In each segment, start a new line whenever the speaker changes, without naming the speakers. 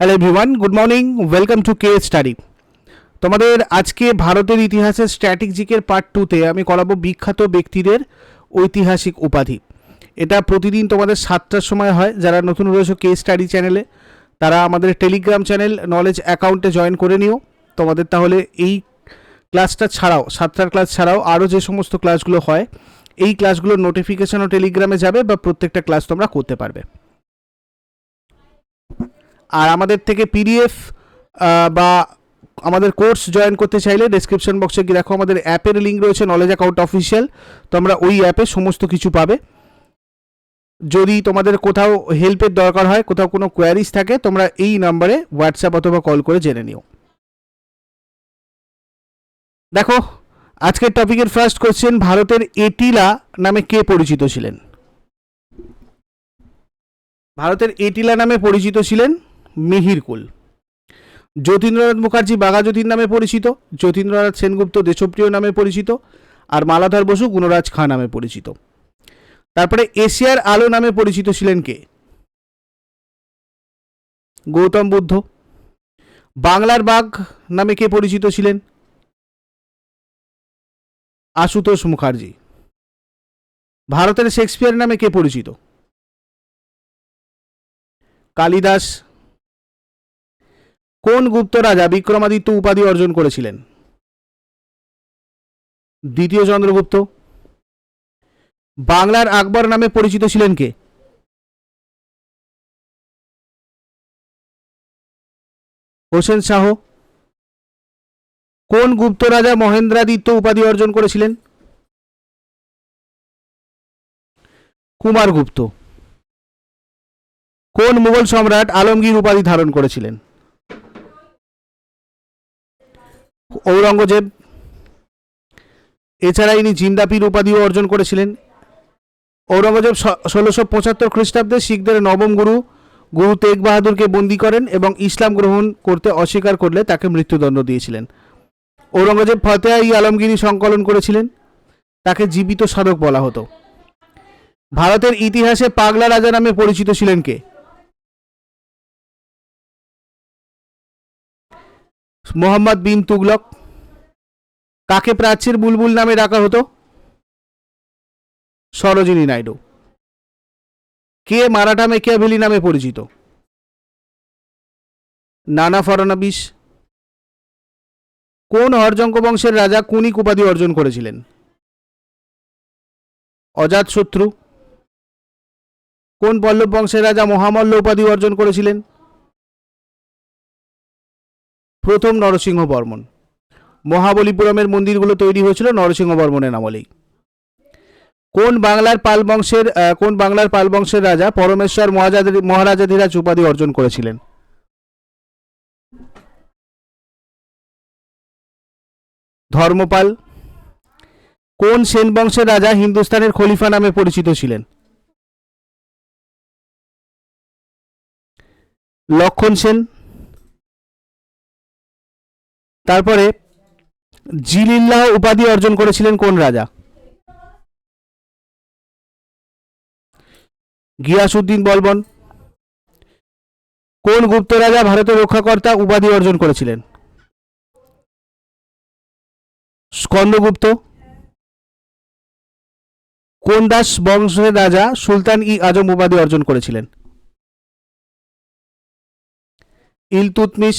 Hello everyone good morning welcome to K study তোমাদের আজকে ভারতের ইতিহাসের স্ট্র্যাটেজিকের পার্ট টুতে আমি করাবো বিখ্যাত ব্যক্তিদের ঐতিহাসিক উপাধি। এটা প্রতিদিন তোমাদের সাতটার সময় হয়, যারা নতুন রয়েছে কে স্টাডি চ্যানেলে তারা আমাদের টেলিগ্রাম চ্যানেল নলেজ অ্যাকাউন্টে জয়েন করে নিও। তোমাদের তাহলে এই ক্লাসটা ছাড়াও, সাতটার ক্লাস ছাড়াও আরও যে সমস্ত ক্লাসগুলো হয়, এই ক্লাসগুলোর নোটিফিকেশনও টেলিগ্রামে যাবে বা প্রত্যেকটা ক্লাস তোমরা করতে পারবে। আর আমাদের থেকে পিডিএফ বা আমাদের কোর্স জয়েন করতে চাইলে ডেসক্রিপশন বক্সে গিয়ে দেখো, আমাদের অ্যাপের লিঙ্ক রয়েছে নলেজ অ্যাকাউন্ট অফিসিয়াল তোমরা ওই অ্যাপে সমস্ত কিছু পাবে। যদি তোমাদের কোথাও হেল্পের দরকার হয়, কোথাও কোনো কোয়ারিজ থাকে, তোমরা এই নাম্বারে হোয়াটসঅ্যাপ অথবা কল করে জেনে নিও। দেখো, আজকের টপিকের ফার্স্ট কোশ্চেন ভারতের এটিলা নামে কে পরিচিত ছিলেন? ভারতের এটিলা নামে পরিচিত ছিলেন মিহিরকুল। যতীন্দ্রনাথ মুখার্জি বাঘাযতীন নামে পরিচিত, যতীন্দ্রনাথ সেনগুপ্ত দেশপ্রিয় নামে পরিচিত, আর মালাধর বসু গুণরাজ খাঁ নামে পরিচিত। তারপরে এশিয়ার আলো নামে পরিচিত ছিলেন কে? গৌতম বুদ্ধ। বাংলার বাঘ নামে কে পরিচিত ছিলেন? আশুতোষ মুখার্জি। ভারতের শেক্সপিয়ার নামে কে পরিচিত? কালিদাস কোন গুপ্ত রাজা বিক্রমাদিত্য উপাধি অর্জন করেছিলেন? দ্বিতীয় চন্দ্রগুপ্ত। বাংলার আকবর নামে পরিচিত ছিলেন কে? হোসেন শাহ। কোন গুপ্ত রাজা মহেন্দ্রাদিত্য উপাধি অর্জন করেছিলেন? কুমারগুপ্ত। কোন মুঘল সম্রাট আলমগীর উপাধি ধারণ করেছিলেন? ঔরঙ্গজেব, এছাড়া ইনি জিন্দাপির উপাধিও অর্জন করেছিলেন। ঔরঙ্গজেব ষোলোশো পঁচাত্তর খ্রিস্টাব্দে শিখদের নবম গুরু গুরু তেগ বাহাদুরকে বন্দি করেন এবং ইসলাম গ্রহণ করতে অস্বীকার করলে তাকে মৃত্যুদণ্ড দিয়েছিলেন। ঔরঙ্গজেব ফতেহা ই আলমগীরি সংকলন করেছিলেন। তাকে জীবিত সাধক বলা হতো। ভারতের ইতিহাসে পাগলা রাজা নামে পরিচিত ছিলেন কে? মোহাম্মদ বিন তুগলক। কাকে প্রাচ্যের বুলবুল নামে ডাকা হতো? সরোজিনী নাইডু। কে মারাঠা মেকিয়াভেলি নামে পরিচিত? নানা ফরানাবিস কোন হরজঙ্ক বংশের রাজা কুনিক উপাধি অর্জন করেছিলেন? অজাতশত্রু কোন পল্লব বংশের রাজা মহামল্ল উপাধি অর্জন করেছিলেন? প্রথম নরসিংহ বর্মন মহাবলীপুরমের মন্দিরগুলো তৈরি হয়েছিল নরসিংহ বর্মনের আমলেই কোন বাংলার পাল বংশের কোন বাংলার পাল বংশের রাজা পরমেশ্বর মহারাজাধি- মহারাজাধিরাজ উপাধি অর্জন করেছিলেন? ধর্মপাল। কোন সেন বংশের রাজা হিন্দুস্তানের খলিফা নামে পরিচিত ছিলেন? লক্ষণ সেন। তারপরে জিলিল্লাহ উপাধি অর্জন করেছিলেন কোন রাজা? গিয়াসুদ্দিন বলবন। কোন গুপ্ত রাজা ভারতের রক্ষাকর্তা উপাধি অর্জন করেছিলেন? স্কন্দগুপ্ত। কোন দাস বংশের রাজা সুলতান ই আজম উপাধি অর্জন করেছিলেন? ইলতুতমিশ।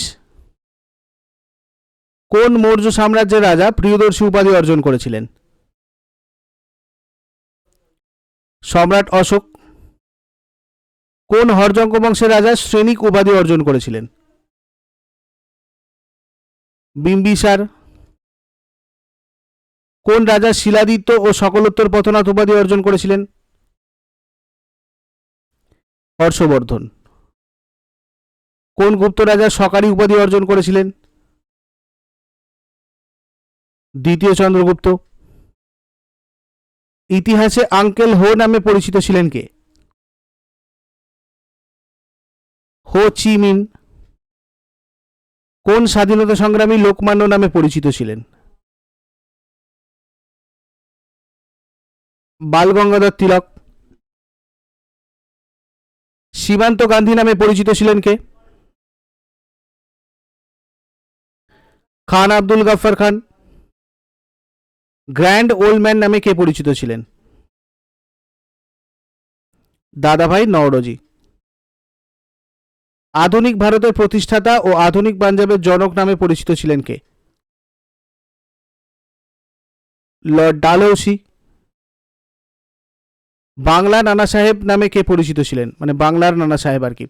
কোন মৌর্য সাম্রাজ্যের রাজা প্রিয়দর্শী উপাধি অর্জন করেছিলেন? সম্রাট অশোক। কোন হরজঙ্ক বংশের রাজা শ্রেণিক উপাধি অর্জন করেছিলেন? বিম্বিসার। কোন রাজা শিলাদিত্য ও সকলোত্তর পথনাথ উপাধি অর্জন করেছিলেন? হর্ষবর্ধন। কোন গুপ্ত রাজা সকারী উপাধি অর্জন করেছিলেন? দ্বিতীয় চন্দ্রগুপ্ত। ইতিহাসে আঙ্কেল হো নামে পরিচিত ছিলেন কে? হো চি মিন। কোন স্বাধীনতা সংগ্রামী লোকমান্য নামে পরিচিত ছিলেন? বালগঙ্গাধর তিলক। সীমান্ত গান্ধী নামে পরিচিত ছিলেন কে? Khan Abdul Ghaffar Khan. Grand old man নামে কে পরিচিত ছিলেন? দাদাভাই নওরোজি। আধুনিক ভারতের প্রতিষ্ঠাতা ও আধুনিক পাঞ্জাবের জনক নামে পরিচিত ছিলেন কে? লর্ড ডালহৌসি। বাংলা নানা সাহেব নামে কে পরিচিত ছিলেন? মানে বাংলার নানা সাহেব আর কি।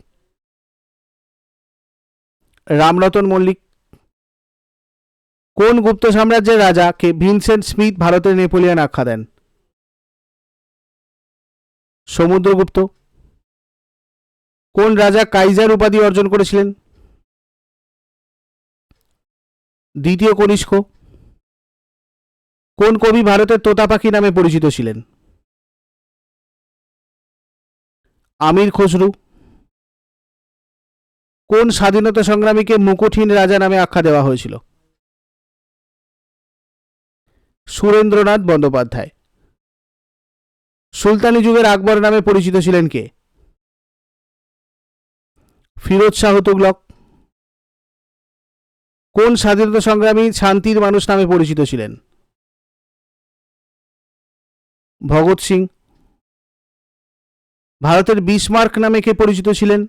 রামরতন মল্লিক। কোন গুপ্ত সাম্রাজ্যের রাজাকে ভিনসেন্ট স্মিথ ভারতের নেপোলিয়ান আখ্যা দেন? সমুদ্রগুপ্ত। কোন রাজা কাইজার উপাধি অর্জন করেছিলেন? দ্বিতীয় কনিষ্ক। কোন কবি ভারতের তোতা পাখি নামে পরিচিত ছিলেন? আমির খসরু। কোন স্বাধীনতা সংগ্রামীকে মুকুটহীন রাজা নামে আখ্যা দেওয়া হয়েছিল? সুরেন্দ্রনাথ বন্দ্যোপাধ্যায়। সুলতানি যুগের আকবর নামে পরিচিত ছিলেন কে? ফিরোজ শাহ তুগলক। কোন স্বাধীনতা সংগ্রামী শান্তির মানুষ নামে পরিচিত ছিলেন? ভগৎ সিং। ভারতের বিসমার্ক নামে কে পরিচিত ছিলেন?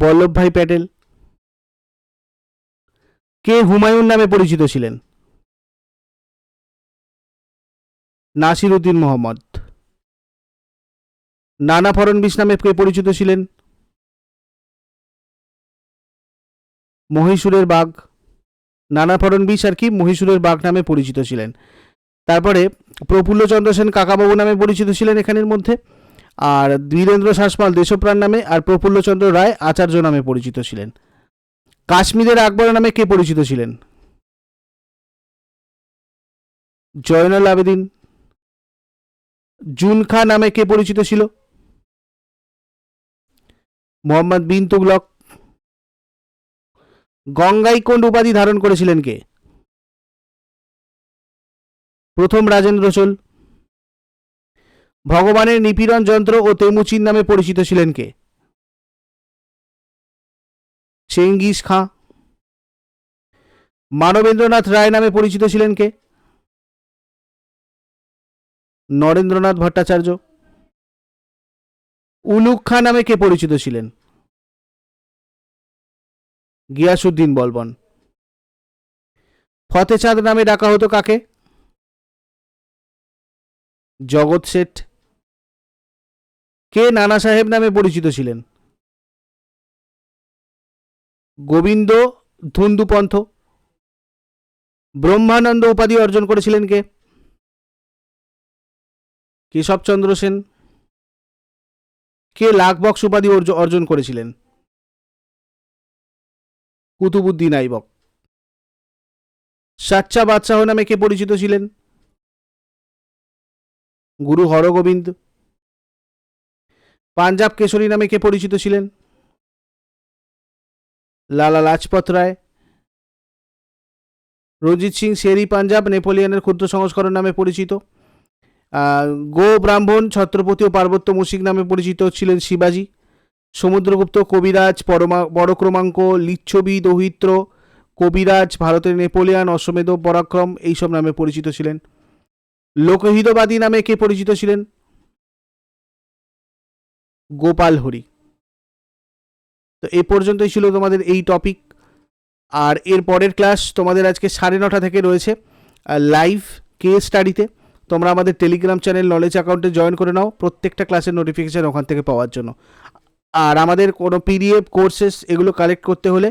বল্লভভাই প্যাটেল। কে হুমায়ুন নামে পরিচিত ছিলেন? নাসির উদ্দিন মোহাম্মদ। নানা ফড়নবিস নামে কে পরিচিত ছিলেন? মহীশূরের বাঘ। নানা ফড়নবিস আর কি মহীশূরের বাঘ নামে পরিচিত ছিলেন। তারপরে প্রফুল্লচন্দ্র সেন কাকাবাবু নামে পরিচিত ছিলেন এখানের মধ্যে। আর বীরেন্দ্র শাসপাল দেশপ্রাণ নামে আর প্রফুল্লচন্দ্র রায় আচার্য নামে পরিচিত ছিলেন। কাশ্মীরের আকবর নামে কে পরিচিত ছিলেন? জয়নুল আবেদিন। জুন জুনখা নামে কে পরিচিত ছিল? মোহাম্মদ বিন তুগলক। গঙ্গাইকোন্ড উপাধি ধারণ করেছিলেন কে? প্রথম রাজেন্দ্র চোল। ভগবানের নিপীড়ন যন্ত্র ও তেমুচিন নামে পরিচিত ছিলেন কে? Genghis Khan. মানবেন্দ্রনাথ রায় নামে পরিচিত ছিলেন কে? নরেন্দ্রনাথ ভট্টাচার্য। উলুক খাঁ নামে কে পরিচিত ছিলেন? গিয়াসুদ্দিন বলবন। ফতেচাঁদ নামে ডাকা হতো কাকে? জগৎ শেঠ। কে নানা সাহেব নামে পরিচিত ছিলেন? গোবিন্দ ধুন্দুপন্থ ব্রহ্মানন্দ উপাধি অর্জন করেছিলেন কে? কেশবচন্দ্র সেন। কে লাখবক্স উপাধি অর্জ- অর্জন করেছিলেন? কুতুবুদ্দিন আইবক। সাচ্চা বাদশাহ নামে কে পরিচিত ছিলেন? গুরু হরগোবিন্দ। পাঞ্জাব কেশরী নামে কে পরিচিত ছিলেন? লালা লাজপত রায়। রঞ্জিত সিং শেরি পাঞ্জাব, নেপোলিয়ানের ক্ষুদ্র সংস্করণ নামে পরিচিত। গো ব্রাহ্মণ, ছত্রপতি ও পার্বত্য মুশিক নামে পরিচিত ছিলেন শিবাজি। সমুদ্রগুপ্ত, কবিরাজ, পরমা, বড় ক্রমাঙ্ক, লিচ্ছবি, দৌহিত্র, কবিরাজ, ভারতের নেপোলিয়ান, অশ্বমেধ, পরাক্রম এইসব নামে পরিচিত ছিলেন। লোকহিতবাদী নামে কে পরিচিত ছিলেন? গোপাল হরি। তো এ পর্যন্তই ছিল তোমাদের এই টপিক আর এর পরের ক্লাস তোমাদের আজকে সাড়ে নটা থেকে রয়েছে লাইভ কে স্টাডিতে তোমরা আমাদের টেলিগ্রাম চ্যানেল নলেজ অ্যাকাউন্টে জয়েন করে নাও, প্রত্যেকটা ক্লাসের নোটিফিকেশান ওখান থেকে পাওয়ার জন্য। আর আমাদের কোনো পিডিএফ কোর্সেস এগুলো কালেক্ট করতে হলে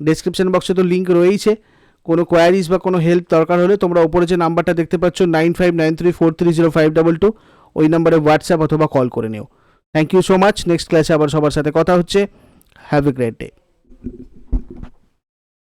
ডেসক্রিপশন বক্সে তো লিঙ্ক রয়েইছে। কোনো কোয়ারিজ বা কোনো হেল্প দরকার হলে তোমরা ওপরে যে নাম্বারটা দেখতে পাচ্ছ nine five nine three four three zero five double two ওই নাম্বারে হোয়াটসঅ্যাপ অথবা কল করে নিও। Thank you so much next ক্লাসে আবার সবার সাথে কথা হচ্ছে। Have a great day.